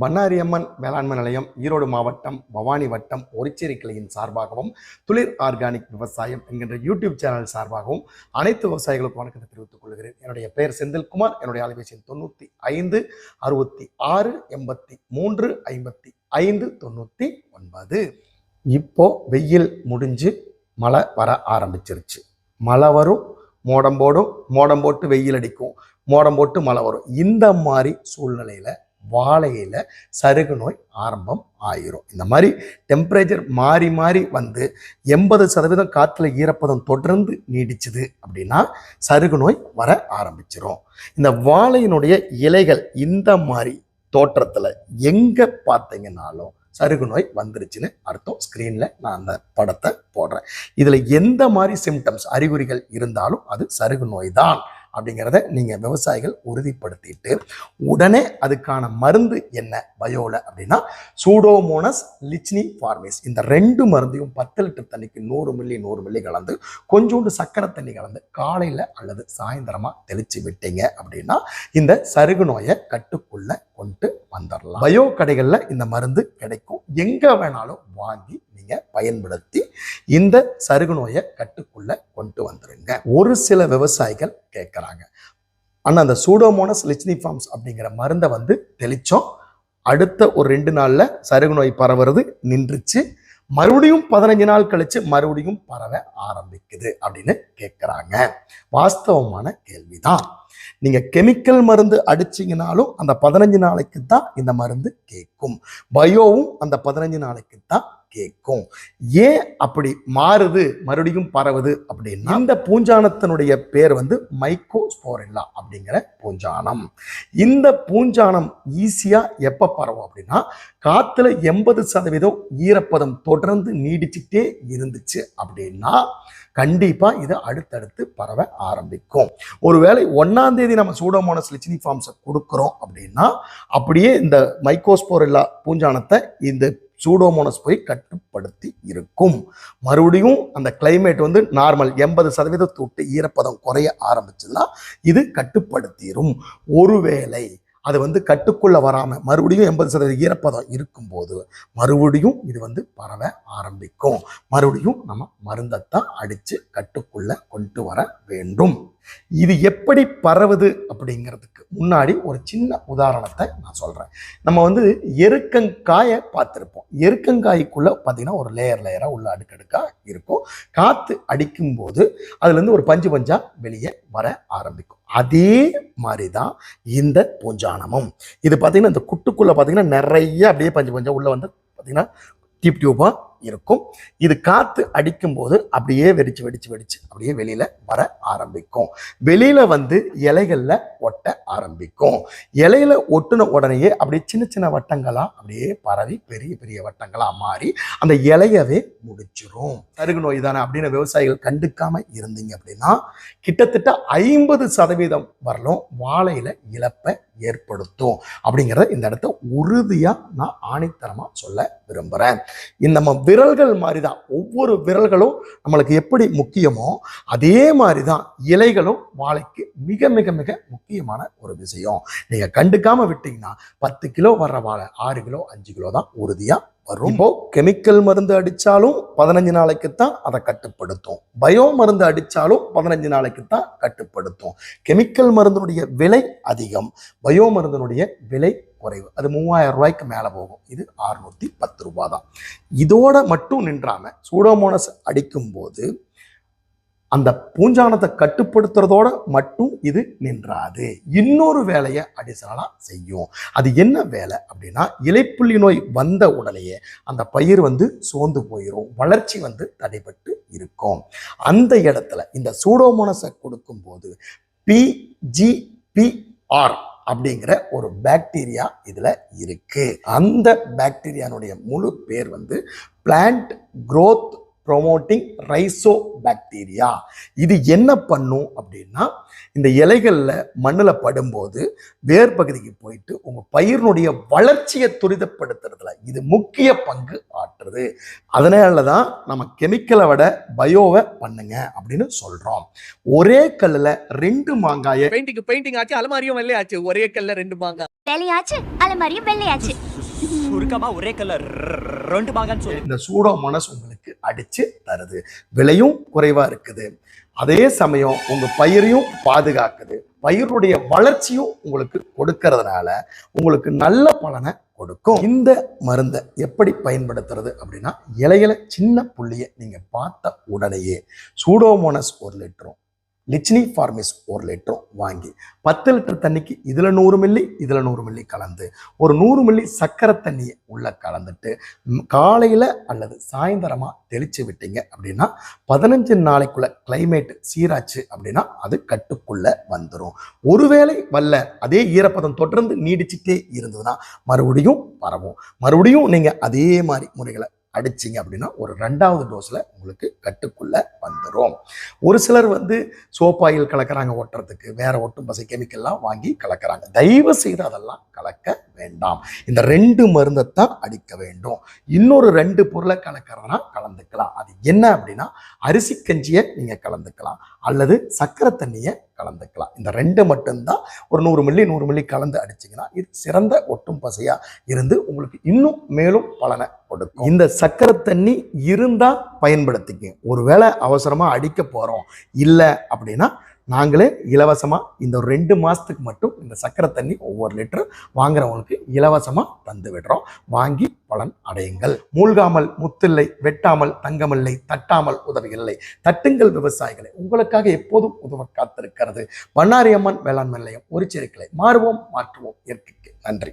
பண்ணாரியம்மன் வேளாண்மை நிலையம் ஈரோடு மாவட்டம் பவானி வட்டம் ஒரிச்சேரி கிளையின் சார்பாகவும் துளிர் ஆர்கானிக் விவசாயம் என்கின்ற யூடியூப் சேனல் சார்பாகவும் அனைத்து விவசாயிகளுக்கும் வணக்கத்தை தெரிவித்துக் கொள்கிறேன். என்னுடைய பெயர் செந்தில்குமார். என்னுடைய அலைபேசி தொண்ணூற்றி ஐந்து அறுபத்தி ஆறு எண்பத்தி மூன்று ஐம்பத்தி ஐந்து தொண்ணூற்றி ஒன்பது. இப்போ வெயில் முடிஞ்சு மழை வர ஆரம்பிச்சிருச்சு. மழை வரும் மோடம் போடும் மோடம் போட்டு வெயில் அடிக்கும் மோடம் போட்டு மழை வரும். இந்த மாதிரி சூழ்நிலையில வாழையில் சருகு நோய் ஆரம்பம் ஆயிரும். இந்த மாதிரி டெம்பரேச்சர் மாறி மாறி வந்து எண்பது சதவீதம் காற்றுல ஈரப்பதம் தொடர்ந்து நீடிச்சுது அப்படின்னா சருகு நோய் வர ஆரம்பிச்சிரும். இந்த வாழையினுடைய இலைகள் இந்த மாதிரி தோற்றத்தில் எங்கே பார்த்தீங்கன்னாலும் சருகு நோய் வந்துருச்சுன்னு அர்த்தம். ஸ்க்ரீனில் நான் அந்த படத்தை போடுறேன். இதில் எந்த மாதிரி சிம்டம்ஸ் அறிகுறிகள் இருந்தாலும் அது சருகு நோய் தான் அப்படிங்கிறத நீங்கள் விவசாயிகள் உறுதிப்படுத்திட்டு உடனே அதுக்கான மருந்து என்ன? பயோல அப்படின்னா சூடோமோனஸ் லிச்னி ஃபார்மிஸ் இந்த ரெண்டு மருந்தையும் பத்து லிட்டர் தண்ணிக்கு நூறு மில்லி நூறு மில்லி கலந்து கொஞ்சோண்டு சக்கரை தண்ணி கலந்து காலையில் அல்லது சாயந்தரமாக தெளித்து விட்டீங்க அப்படின்னா இந்த சருகு நோயை கட்டுக்குள்ளே கொண்டு வந்துடலாம் பயோ கடைகளில் இந்த மருந்து கிடைக்கும். எங்கே வேணாலும் வாங்கி நீங்கள் பயன்படுத்தி இந்த சருகு நோயை கட்டுக்குள்ள கொண்டு வந்துருங்க. ஒரு சில விவசாயிகள் கேட்குறாங்க ஆனால் அந்த சூடோமோனஸ் லிச்னி ஃபார்ம்ஸ் அப்படிங்கிற மருந்தை வந்து தெளித்தோம் அடுத்த ஒரு ரெண்டு நாளில் சருகு நோய் பரவுறது நின்றுச்சு. மறுபடியும் பதினஞ்சு நாள் கழிச்சு மறுபடியும் பரவ ஆரம்பிக்குது அப்படின்னு கேட்குறாங்க வாஸ்தவமான கேள்விதான். நீங்க கெமிக்கல் மருந்து அடிச்சீங்கனாலும் அந்த பதினஞ்சு நாளைக்கு தான் இந்த மருந்து கேட்கும். பயோவும் அந்த பதினஞ்சு நாளைக்கு தான் கேட்கும். ஏன் அப்படி மாறுது? மறுபடியும் பரவுது அப்படின்னா இந்த பூஞ்சானத்தினுடைய பேர் வந்து மைக்கோஸ்போரெல்லா அப்படிங்கிற பூஞ்சானம். இந்த பூஞ்சானம் ஈஸியாக எப்போ பரவும் அப்படின்னா காற்றுல எண்பது சதவீதம் ஈரப்பதம் தொடர்ந்து நீடிச்சுட்டே இருந்துச்சு அப்படின்னா கண்டிப்பாக இது அடுத்தடுத்து பரவ ஆரம்பிக்கும். ஒருவேளை ஒன்றாம் தேதி நம்ம சூடோமோனஸ் லிச்சினி ஃபார்ம்ஸை கொடுக்குறோம் அப்படின்னா அப்படியே இந்த மைக்கோஸ்போரெல்லா பூஞ்சானத்தை இந்த சூடோமோனஸ் போய் கட்டுப்படுத்தி இருக்கும். மறுபடியும் அந்த கிளைமேட் வந்து நார்மல் எண்பது சதவீதத்துட்டு ஈரப்பதம் குறைய ஆரம்பிச்சுன்னா இது கட்டுப்படுத்திடும் ஒருவேளை அது வந்து கட்டுக்குள்ளே வராமல் மறுபடியும் எண்பது சதவீத ஈரப்பதம் இருக்கும்போது மறுபடியும் இது வந்து பரவ ஆரம்பிக்கும். மறுபடியும் நம்ம மருந்தைத்தான் அடித்து கட்டுக்குள்ளே கொண்டு வர வேண்டும். இது எப்படி பரவுது அப்படிங்கிறதுக்கு முன்னாடி ஒரு சின்ன உதாரணத்தை நான் சொல்கிறேன் நம்ம வந்து எருக்கங்காயை பார்த்துருப்போம். எருக்கங்காய்க்குள்ளே பார்த்தீங்கன்னா ஒரு லேயர் லேயராக உள்ள அடுக்கடுக்காக இருக்கும். காற்று அடிக்கும்போது அதுலேருந்து ஒரு பஞ்சு பஞ்சாக வெளியே வர ஆரம்பிக்கும். அதே மாதிரி தான் இந்த பூஞ்சானமும். இது பார்த்தீங்கன்னா இந்த குட்டுக்குள்ளே பார்த்தீங்கன்னா நிறைய அப்படியே பஞ்சு பஞ்சா உள்ளே வந்து பார்த்தீங்கன்னா டியூப் டியூபாக இருக்கும். இது காற்று அடிக்கும் போது அப்படியே வெடிச்சு வெடிச்சு வெடிச்சு அப்படியே வெளியில வர ஆரம்பிக்கும். வெளியில வந்து இலைகள்ல ஒட்ட ஆரம்பிக்கும். இலையில ஒட்டுன உடனேயே அப்படியே சின்ன சின்ன வட்டங்களா அப்படியே பரவி பெரிய பெரிய வட்டங்களா மாறி அந்த இலையவே முடிச்சிரும். சருகு நோய் தானே அப்படின்னு விவசாயிகள் கண்டுக்காம இருந்தீங்க அப்படின்னா கிட்டத்தட்ட ஐம்பது சதவீதம் வரலும் வாழையில இழப்பை ஏற்படுத்தும் அப்படிங்கிறத இந்த இடத்த உறுதியா நான் ஆணித்தரமா சொல்ல விரும்புறேன். இந்த நம்ம விரல்கள் மாதிரி தான் ஒவ்வொரு விரல்களும் நம்மளுக்கு எப்படி முக்கியமோ அதே மாதிரி தான் இலைகளும் வாழைக்கு மிக மிக மிக முக்கியமான ஒரு விஷயம். நீங்க கண்டுக்காம விட்டீங்கன்னா பத்து கிலோ வர்ற வாழை ஆறு கிலோ அஞ்சு கிலோ தான் உறுதியா வரும். இப்போ கெமிக்கல் மருந்து அடிச்சாலும் பதினஞ்சு நாளைக்கு தான் அதை கட்டுப்படுத்தும். பயோ மருந்து அடிச்சாலும் பதினஞ்சு நாளைக்கு தான் கட்டுப்படுத்தும். கெமிக்கல் மருந்தினுடைய விலை அதிகம். பயோ மருந்தினுடைய விலை குறைவு. அது மூவாயிரம் ரூபாய்க்கு மேலே போகும். இது அறுநூத்தி பத்து ரூபா தான். இதோட மட்டும் நின்றாம சூடோமோனஸ் அடிக்கும்போது அந்த பூஞ்சானத்தை கட்டுப்படுத்துறதோட மட்டும் இது நின்றாது. இன்னொரு வேலையை அடிஷனலாக செய்யும். அது என்ன வேலை அப்படின்னா இலைப்புள்ளி நோய் வந்த உடனேயே அந்த பயிர் வந்து சோர்ந்து போயிடும் வளர்ச்சி வந்து தடைபட்டு இருக்கும். அந்த இடத்துல இந்த சூடோமோனஸை கொடுக்கும்போது பிஜிபிஆர் அப்படிங்கிற ஒரு பாக்டீரியா இதில் இருக்குது அந்த பாக்டீரியானுடைய முழு பேர் வந்து plant growth promoting rhizo bacteria இது என்ன பண்ணும் அப்படின்னா இந்த இலைகளில் மண்ணில் படும்போது வேர் பகுதிக்கு போயிட்டு உங்கள் பயிரினுடைய வளர்ச்சியை துரிதப்படுத்துறதுல இது முக்கிய பங்கு ஆற்றுது. அதனால தான் நம்ம கெமிக்கலை விட பயோவை பண்ணுங்க அப்படின்னு சொல்கிறோம் ஒரே கல்லில் ரெண்டு மாங்காயை பெயிண்டிங் பெயிண்டிங் ஆச்சு அலமாரியும் வெள்ளையாச்சு. ஒரே கல்ல ரெண்டு மாங்க. வேலையாச்சு அலமாரியும் வெள்ளையாச்சு. சுருக்கமா ஒரே கலர் ரெண்டு பாகன்னு சொல்லி. இந்த சூடோமோனஸ் உங்களுக்கு அடிச்சு தருது. விலையும் குறைவா இருக்குது. அதே சமயம் உங்க பயிரையும் பாதுகாக்குது. பயிருடைய வளர்ச்சியும் உங்களுக்கு கொடுக்கறதுனால உங்களுக்கு நல்ல பலனை கொடுக்கும். இந்த மருந்தை எப்படி பயன்படுத்துறது அப்படின்னா இலையில சின்ன புள்ளியை நீங்க பார்த்த உடனேயே சூடோமோனஸ் ஒரு லிட்டரும் லிச்னி ஃபார்மிஸ் ஒரு லிட்டரும் வாங்கி பத்து லிட்டர் தண்ணிக்கு இதில் நூறு மில்லி இதில் நூறு மில்லி கலந்து ஒரு நூறு மில்லி சர்க்கரை தண்ணியை உள்ளே கலந்துட்டு காலையில் அல்லது சாயந்தரமாக தெளித்து விட்டீங்க அப்படின்னா பதினஞ்சு நாளைக்குள்ளே கிளைமேட் சீராச்சு அப்படின்னா அது கட்டுக்குள்ளே வந்துடும் ஒருவேளை வல்ல அதே ஈரப்பதம் தொடர்ந்து நீடிச்சுட்டே இருந்ததுன்னா மறுபடியும் பரவும். மறுபடியும் நீங்கள் அதே மாதிரி முறைகளை அடிச்சிங்க அப்படின்னா ஒரு ரெண்டாவது டோஸில் உங்களுக்கு கட்டுக்குள்ள வந்துடும் ஒரு சிலர் வந்து சோப்பாயில் கலக்கிறாங்க ஒட்டுறதுக்கு. வேற ஒட்டும் பசை கெமிக்கல்லாம் வாங்கி கலக்கிறாங்க. தயவு செய்து அதெல்லாம் கலக்க வேண்டாம். இந்த ரெண்டு மருந்தை தான் அடிக்க வேண்டும். இன்னொரு ரெண்டு பொருளை கலக்கிறதுனா கலந்துக்கலாம். அது என்ன அப்படின்னா அரிசி கஞ்சியை நீங்கள் கலந்துக்கலாம். அல்லது சக்கரை தண்ணியை கலந்துக்கலாம். இந்த ரெண்டு மட்டும்தான் ஒரு நூறு மில்லி நூறு மில்லி கலந்து அடிச்சிங்கன்னா இது சிறந்த ஒட்டும் பசையாக இருந்து உங்களுக்கு இன்னும் மேலும் பலனை கொடுக்கும். இந்த சக்கரை தண்ணி இருந்தால் பயன்படுத்திக்கங்க. ஒருவேளை அவசரமாக அடிக்க போகிறோம் இல்லை அப்படின்னா நாங்களே இலவசமாக இந்த ஒரு ரெண்டு மாதத்துக்கு மட்டும் இந்த சக்கரை தண்ணி ஒவ்வொரு லிட்டர் வாங்குறவங்களுக்கு இலவசமாக தந்து விடுறோம். வாங்கி பலன் அடையுங்கள். மூழ்காமல் முத்தில்லை வெட்டாமல் தங்கமில்லை தட்டாமல் உதவியில்லை தட்டுங்கள் விவசாயிகளை உங்களுக்காக எப்போதும் உதவ காத்திருக்கிறது. பண்ணாரியம்மன் வேளாண்மை நிலையம் ஒரு மாறுவோம் மாற்றுவோம் இயற்கைக்கு. நன்றி.